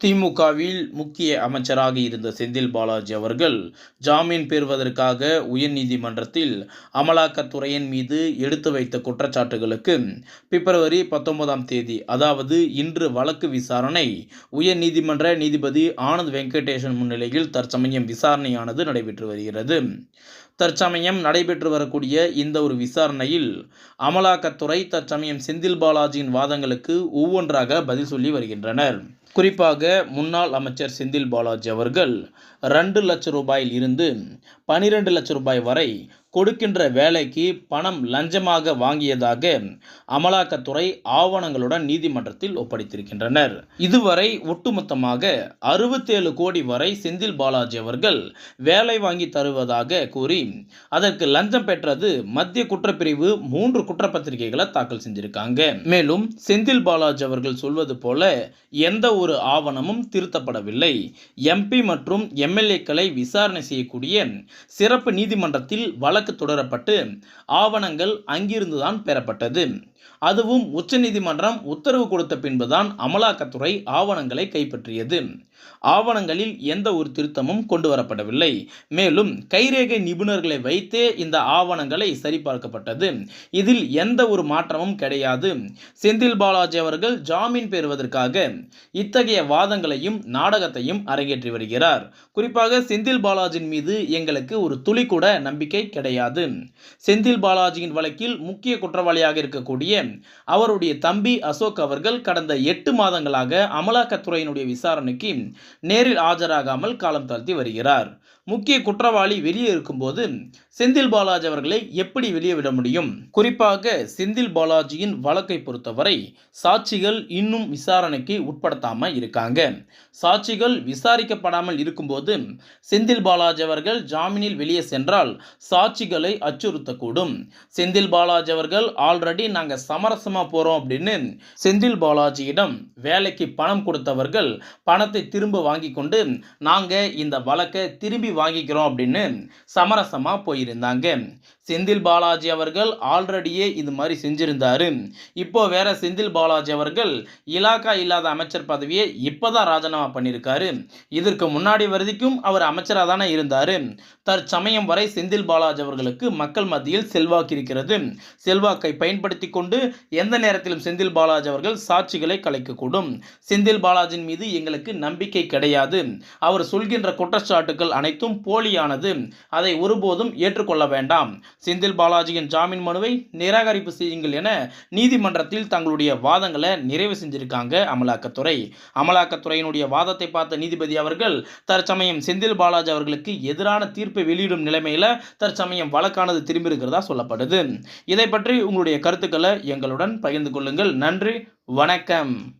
திமுகவில் முக்கிய அமைச்சராக இருந்த செந்தில் பாலாஜி அவர்கள் ஜாமீன் பெறுவதற்காக உயர்நீதிமன்றத்தில் அமலாக்கத்துறையின் மீது எடுத்து வைத்த குற்றச்சாட்டுகளுக்கு பிப்ரவரி பத்தொன்பதாம் தேதி அதாவது இன்று வழக்கு விசாரணை உயர்நீதிமன்ற நீதிபதி ஆனந்த் வெங்கடேஷன் முன்னிலையில் தற்சமயம் விசாரணையானது நடைபெற்று வருகிறது. தற்சமயம் நடைபெற்று வரக்கூடிய இந்த ஒரு விசாரணையில் அமலாக்கத்துறை தற்சமயம் செந்தில் பாலாஜியின் வாதங்களுக்கு ஒவ்வொன்றாக பதில் சொல்லி வருகின்றனர். குறிப்பாக முன்னாள் அமைச்சர் செந்தில் பாலாஜி அவர்கள் ரெண்டு லட்சம் ரூபாயில் இருந்து பனிரெண்டு லட்சம் ரூபாய் வரை கொடுக்கின்ற வேலைக்கு பணம் லஞ்சமாக வாங்கியதாக அமலாக்கத்துறை ஆவணங்களுடன் நீதிமன்றத்தில் ஒப்படைத்திருக்கின்றனர். இதுவரை ஒட்டுமொத்தமாக அறுபத்தேழு கோடி வரை செந்தில் பாலாஜி அவர்கள் வேலை வாங்கி தருவதாக கூறி அதற்கு லஞ்சம் பெற்றது மத்திய குற்றப்பிரிவு மூன்று குற்றப்பத்திரிகைகளை தாக்கல் செஞ்சிருக்காங்க. மேலும் செந்தில் பாலாஜி அவர்கள் சொல்வது போல எந்த ஒரு ஆவணமும் திருத்தப்படவில்லை. எம்பி மற்றும் எம்எல்ஏக்களை விசாரணை செய்யக்கூடிய சிறப்பு நீதிமன்றத்தில் வழக்கு தொடரப்பட்டு ஆவணங்கள் அங்கிருந்துதான் பெறப்பட்டது. அதுவும் உச்சநீதிமன்றம் உத்தரவு கொடுத்த பின்புதான் அமலாக்கத்துறை ஆவணங்களை கைப்பற்றியது. ஆவணங்களில் எந்த ஒரு திருத்தமும் கொண்டு வரப்படவில்லை மேலும் கைரேகை நிபுணர்களை வைத்தே இந்த ஆவணங்களை சரிபார்க்கப்பட்டது. இதில் எந்த ஒரு மாற்றமும் கிடையாது. செந்தில் பாலாஜி அவர்கள் ஜாமீன் பெறுவதற்காக இத்தகைய வாதங்களையும் நாடகத்தையும் அரங்கேற்றி வருகிறார். குறிப்பாக செந்தில் பாலாஜின் மீது எங்களுக்கு ஒரு துளி கூட நம்பிக்கை கிடையாது. கிடையாது. செந்தில் பாலாஜியின் வழக்கில் முக்கிய குற்றவாளியாக இருக்கக்கூடிய அவருடைய தம்பி அசோக் அவர்கள் கடந்த எட்டு மாதங்களாக அமலாக்கத்துறையினுடைய விசாரணைக்கு நேரில் ஆஜராகாமல் காலம் தாழ்த்தி வருகிறார். முக்கிய குற்றவாளி வெளியே இருக்கும்போது செந்தில் பாலாஜி அவர்களை எப்படி வெளியே விட முடியும்? குறிப்பாக செந்தில் பாலாஜியின் வழக்கை பொறுத்தவரை சாட்சிகள் இன்னும் விசாரணைக்கு உட்படுத்தாமல் இருக்காங்க. சாட்சிகள் விசாரிக்கப்படாமல் இருக்கும்போது செந்தில் பாலாஜி அவர்கள் ஜாமீனில் வெளியே சென்றால் சாட்சி ஆட்சிகளை அச்சுறுத்தக்கூடும். செந்தில் பாலாஜி அவர்கள் ஆல்ரெடி நாங்கள் சமரசமாக போகிறோம் அப்படின்னு செந்தில் பாலாஜியிடம் வேலைக்கு பணம் கொடுத்தவர்கள் பணத்தை திரும்ப வாங்கி கொண்டு நாங்கள் இந்த வழக்கை திரும்பி வாங்கிக்கிறோம் அப்படின்னு சமரசமாக போயிருந்தாங்க. செந்தில் பாலாஜி அவர்கள் ஆல்ரெடியே இது மாதிரி செஞ்சிருந்தாரு. இப்போ வேற செந்தில் பாலாஜி அவர்கள் இலாக்கா இல்லாத அமைச்சர் பதவியை இப்போதான் ராஜினாமா பண்ணியிருக்காரு இதற்கு முன்னாடி வரைக்கும் அவர் அமைச்சராக தானே இருந்தார். தற்சமயம் வரை செந்தில் பாலாஜி செய்தவர்களுக்கு மக்கள் மத்தியில் செல்வாக்கு இருக்கிறது. செல்வாக்கை பயன்படுத்தி கொண்டு எந்த நேரத்திலும் செந்தில் பாலாஜி அவர்கள் சாட்சிகளை கலைக்கக்கூடும். செந்தில் பாலாஜியின் மீது எங்களுக்கு நம்பிக்கை கிடையாது. அவர் சொல்கின்ற குற்றச்சாட்டுகள் அனைத்தும் போலியானது. அதை ஒருபோதும் ஏற்றுக்கொள்ள வேண்டாம். செந்தில் பாலாஜியின் ஜாமீன் மனுவை நிராகரிப்பு செய்யுங்கள் என நீதிமன்றத்தில் தங்களுடைய வாதங்களை நிறைவு செஞ்சிருக்காங்க அமலாக்கத்துறை. அமலாக்கத்துறையினுடைய வாதத்தை பார்த்த நீதிபதி அவர்கள் தற்சமயம் செந்தில் பாலாஜி அவர்களுக்கு எதிரான தீர்ப்பை வெளியிடும் நிலைமையில் தற்சமயம் வழக்கானது திரும்பி இருக்கிறதா சொல்லப்படுது. இதை பற்றி உங்களுடைய கருத்துக்களை எங்களுடன் பகிர்ந்து கொள்ளுங்கள். நன்றி. வணக்கம்.